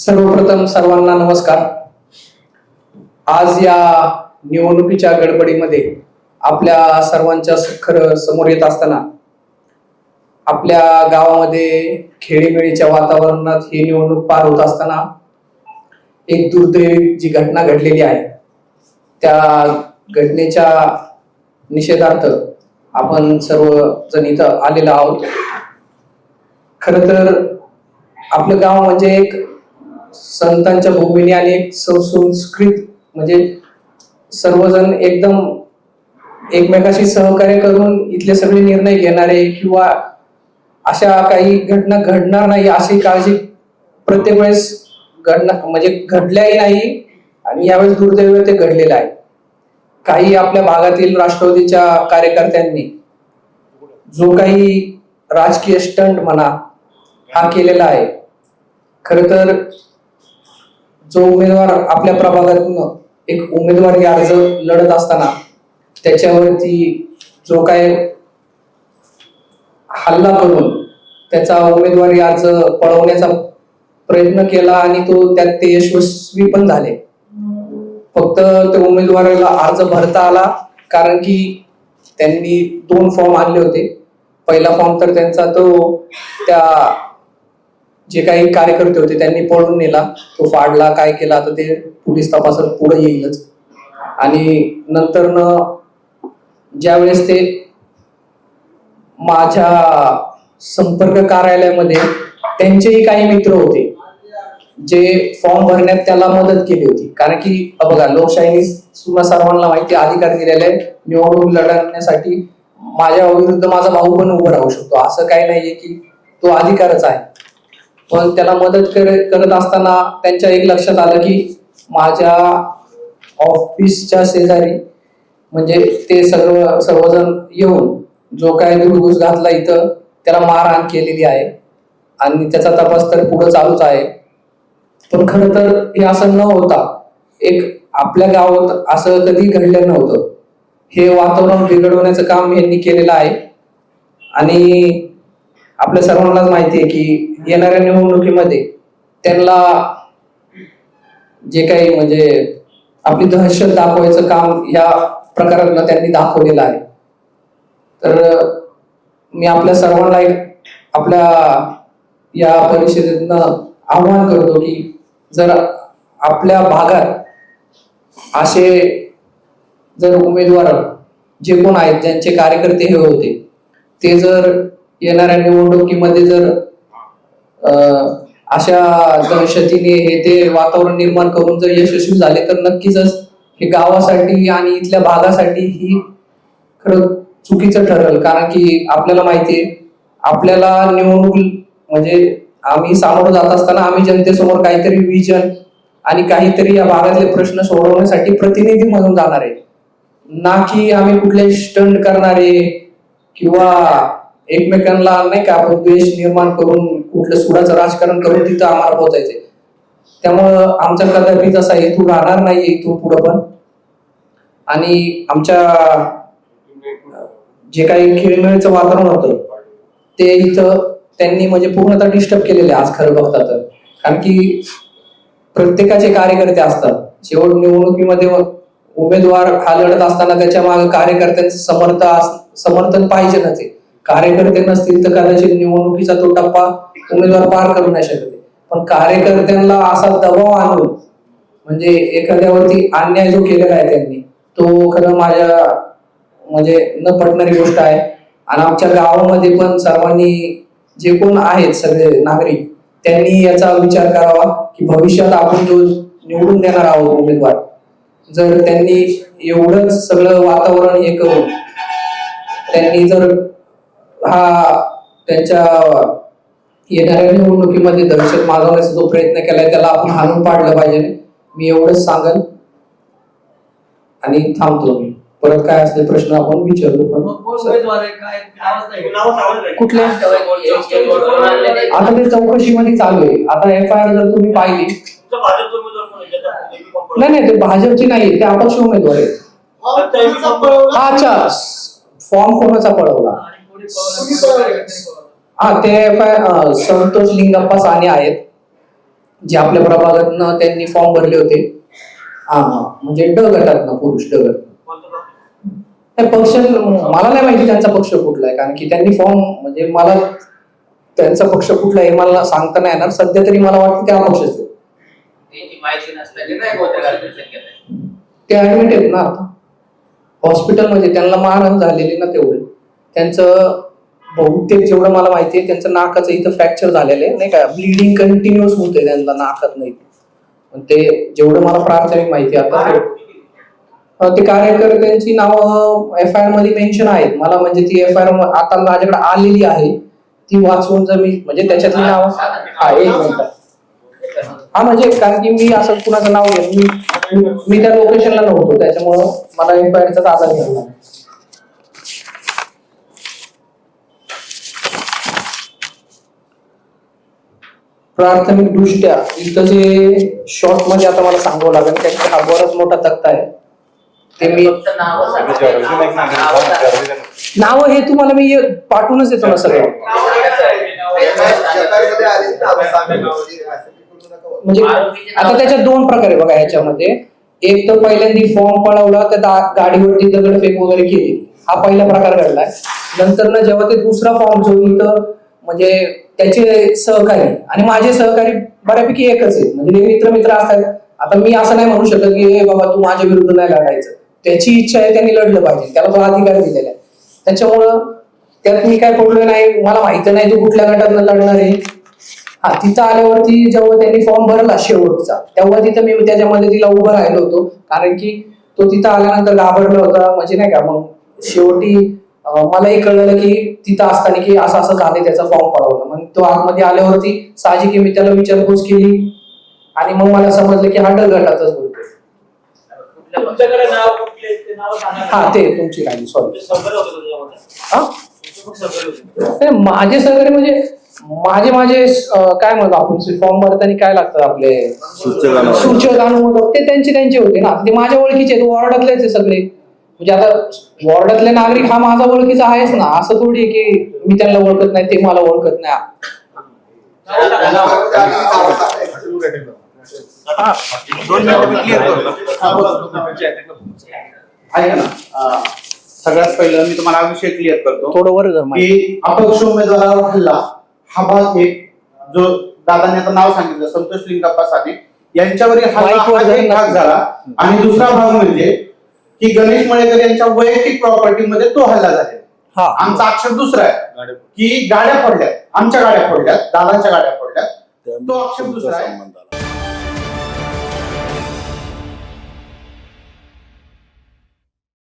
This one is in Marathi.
सर्वप्रथम सर्वांना नमस्कार. आज या निवडणुकीच्या गडबडीमध्ये आपल्या सर्वांच्या खरं समोर येत असताना आपल्या गावामध्ये खेळीमेळीच्या वातावरणात ही निवडणूक पार होत असताना एक दुर्दैवी जी घटना घडलेली आहे त्या घटनेच्या निषेधार्थ आपण सर्वजण इथं आलेलो आहोत. खर तर आपलं गाव म्हणजे एक संतांच्या भूमीने आणि एक सुसंस्कृत म्हणजे सर्वजण एकदम एकमेकाशी सहकार्य करून इथले सगळे निर्णय घेणारे किंवा अशा काही घटना घडणार नाही अशी काळजी प्रत्येक वेळेस घडणार म्हणजे घडल्याही नाही आणि यावेळेस दुर्दैव ते घडलेलं आहे. काही आपल्या भागातील राष्ट्रवादीच्या कार्यकर्त्यांनी जो काही राजकीय स्टंट म्हणा हा केलेला आहे. खर तर जो उमेदवार आपल्या प्रभागातून एक उमेदवारी अर्ज लढत असताना त्याच्यावरती जो काय हल्ला करून त्याचा उमेदवारी अर्ज पळवण्याचा प्रयत्न केला आणि तो त्यात ते यशस्वी पण झाले. फक्त त्या उमेदवाराला अर्ज भरता आला कारण की त्यांनी दोन फॉर्म आणले होते. पहिला फॉर्म तर त्यांचा तो त्या जे काही कार्यकर्ते होते त्यांनी पळून नेला तो फाडला काय केला तर ते पोलीस तपासात पुढे येईलच. आणि नंतर न ज्यावेळेस ते माझ्या संपर्क कार्यालयामध्ये त्यांचेही काही मित्र होते जे फॉर्म भरण्यात त्याला मदत केली होती. कारण की बघा लोकशाहीने सुद्धा सर्वांना माहिती अधिकार दिलेले आहे निवडणूक लढण्यासाठी माझ्या विरुद्ध माझा भाऊ पण उभं राहू शकतो. असं काही नाहीये की तो अधिकारच आहे. पण त्याला मदत करत असताना त्यांच्या एक लक्षात आलं की माझ्या ऑफिसच्या शेजारी म्हणजे ते सर्व सर्वजण येऊन जो काय दुर्घुस घातला इथं त्याला मारहाण केलेली आहे. आणि त्याचा तपास तर पुढे चालूच आहे. पण खरं तर हे असं न होता एक आपल्या गावात असं कधी घडलं नव्हतं. हे वातावरण बिघडवण्याचं काम यांनी केलेलं आहे. आणि आपल्या सर्वांनाच माहिती आहे की येणाऱ्या निवडणुकीमध्ये त्यांना जे काही म्हणजे आपली दहशत दाखवायचं काम या प्रकारातनं त्यांनी दाखवलेलं आहे. तर मी आपल्या सर्वांना एक आपल्या या परिषदेतनं आव्हान करतो की जर आपल्या भागात असे जर उमेदवार जे कोण आहेत ज्यांचे कार्यकर्ते हे होते ते जर येणाऱ्या निवडणुकीमध्ये जर अशा दहशतीने हे ते वातावरण निर्माण करून जर यशस्वी झाले तर नक्कीच हे गावासाठी आणि इथल्या भागासाठी ही खरं चुकीचं ठरेल. कारण की आपल्याला माहिती आहे आपल्याला निवडणूक म्हणजे आम्ही सामोरं जात असताना आम्ही जनतेसमोर काहीतरी विजन आणि काहीतरी या भागातले प्रश्न सोडवण्यासाठी प्रतिनिधी म्हणून जाणार आहे. ना की आम्ही कुठले स्टंट करणारे किंवा एकमेकांना नाही का आपण द्वेष निर्माण करून कुठलं सुडाचं राजकारण करून तिथं आम्हाला पोहोचायचंय. त्यामुळं आमचा कदापि तसा हेतू राहणार नाही इथून पुढं पण. आणि आमच्या जे काही खेळमेळीचं वातावरण होतं ते इथं त्यांनी म्हणजे पूर्णतः डिस्टर्ब केलेले आज खरं बघता तर. कारण की प्रत्येकाचे कार्यकर्ते असतात. शेवट निवडणुकीमध्ये उमेदवार हा लढत असताना त्याच्यामागे कार्यकर्त्यांचं समर्थ अस- समर्थन पाहिजे ना ते कार्यकर्ते नसतील तर कदाचित निवडणुकीचा तो टप्पा उमेदवार पार करू नाही शकते. पण कार्यकर्त्यांना असा दबाव आणून म्हणजे एखाद्यावरती अन्याय जो केलेला आहे त्यांनी तो खरं माझ्या म्हणजे न पटणारी गोष्ट आहे. आणि आमच्या गावामध्ये पण सर्वांनी जे कोण आहेत सगळे नागरिक त्यांनी याचा विचार करावा की भविष्यात आपण जो निवडून देणार आहोत उमेदवार जर त्यांनी एवढंच सगळं वातावरण हे करून त्यांनी जर हा त्यांच्या येणाऱ्या निवडणुकीमध्ये दहशत माजवण्याचा जो प्रयत्न केलाय त्याला आपण हाणून पाडलं पाहिजे. मी एवढंच सांगल आणि थांबतो मी. परत काय असले प्रश्न आपण विचारतो मग कोण पण उमेदवार आहे? काय नावच नाही. नाव सांगत नाही. कुठले? आता ते चौकशीमध्ये चालू आहे. आता एफ आय आर जर तुम्ही पाहिली नाही नाही ते भाजपचे नाही ते अपक्ष उमेदवार आहेत. अच्छा. फॉर्म कोणाचा पळवला? हा ते संतोष लिंगप्पा साने आहेत जे आपल्या प्रभागातनं त्यांनी फॉर्म भरले होते. हा म्हणजे ड गटात ना पुरुष ड गट पक्ष? पक्ष मला नाही माहिती त्यांचा पक्ष कुठला आहे कारण की त्यांनी फॉर्म म्हणजे मला त्यांचा पक्ष कुठला आहे मला सांगता नाही येणार. सध्या तरी मला वाटतं त्या पक्षाचे केलंय ते ऍडमिट आहेत ना आता. हॉस्पिटलमध्ये त्यांना मारहाण झालेली ना तेवढे. त्यांचं बहुतेक जेवढं मला माहिती आहे त्यांचं नाकाचं इथं फ्रॅक्चर झालेलं आहे नाही का? ब्लिडिंग कंटिन्युअस आहे त्यांना नाकात नाही. ते जेवढं मला प्राथमिक माहिती आहे आता ते- कार्यकर्त्यांची नावं एफ आय आरमध्ये मेन्शन आहेत. मला म्हणजे ती एफ आय आर आता माझ्याकडे आलेली आहे. ती वाचून जर मी म्हणजे त्याच्यातली नाव हा एक मिनिट. हा म्हणजे कारण की मी असं कुणाचं नाव घेत मी मी- त्या लोकेशनला नव्हतो. त्याच्यामुळं मला एफ आय आरचा आधार घ्यावा प्राथमिक दृष्ट्या इथं जे शॉर्टमध्ये आता मला सांगावं लागेल त्याचा हा बराच मोठा तक्ता आहे. ते मी फक्त नावं. नाव हे तुम्हाला मी ये- पाठवूनच देतो ना सगळं. म्हणजे आता त्याच्यात दोन प्रकार आहे बघा ह्याच्यामध्ये. एक तर पहिल्यांदा फॉर्म पळवला त्या दा- गाडीवरती दगडफेक वगैरे केली. हा पहिला प्रकार घडलाय. नंतर ना जेव्हा ते दुसरा फॉर्म जो इथं म्हणजे त्याचे सहकारी आणि माझे सहकारी बऱ्यापैकी एकच आहेत. म्हणजे मित्र मित्र असतात. आता मी असं नाही म्हणू शकत की "ए बाबा तू माझ्या विरुद्ध नाही लढायचं. त्याची इच्छा आहे त्यांनी लढलं पाहिजे. त्याला तो अधिकार दिलेला आहे. त्याच्यामुळं त्यात मी काय पडलोय नाही मला माहिती नाही तू कुठल्या गटातनं लढणार आहे. हा तिथं आल्यावरती जेव्हा त्यांनी फॉर्म भरला शेवटचा तेव्हा तिथं मी त्याच्या मदतीला उभं राहिलो होतो. कारण की तो तिथं आल्यानंतर घाबरला होता. म्हणजे नाही का मग शेवटी मलाही कळलं की तिथं असताना की असं असं झालं त्याचा फॉर्म पळवला. मग तो आतमध्ये आल्यावरती साहजिक मी त्याला विचारपूस केली. आणि मग मला समजलं की हा डल गटातच बोलतोय. कुठल्या तुमच्याकडे नाव कुठले ते नाव सांगा. हा ते तुमची राहिली सॉरी हा? नाही, माझे सगळे म्हणजे माझे माझे अं, काय म्हणतो आपण फॉर्म भरताना काय लागतं आपले? सूचक अनुमोदक ते त्यांचे त्यांचे होते ना. ते माझ्या ओळखीचे आहेत, वॉर्डातलेच आहे सगळे. म्हणजे आता वॉर्डातले नागरिक हा माझा ओळखीचा आहेच ना. असं थोडी की मी त्यांना ओळखत नाही ते मला ओळखत नाही. सगळ्यात पहिलं मी तुम्हाला हा विषय क्लिअर करतो. थोडं वर कर माहिती. की अपक्ष उमेदवारावर हल्ला. हा भाग एक जो दादाने आता नाव सांगितलं संतोष लिंगप्पा साने. यांच्यावरील हा एक. भाग झाला. आणि दुसरा भाग म्हणजे की गणेश मळेकर यांच्या वैयक्तिक प्रॉपर्टी मध्ये तो हल्ला झालेला हा. आमचा अक्षर दुसरा आहे. की गाड्या पडल्या आमच्या गाड्या पडल्या दादांच्या गाड्या पडल्या तो अक्षर दुसरा आहे.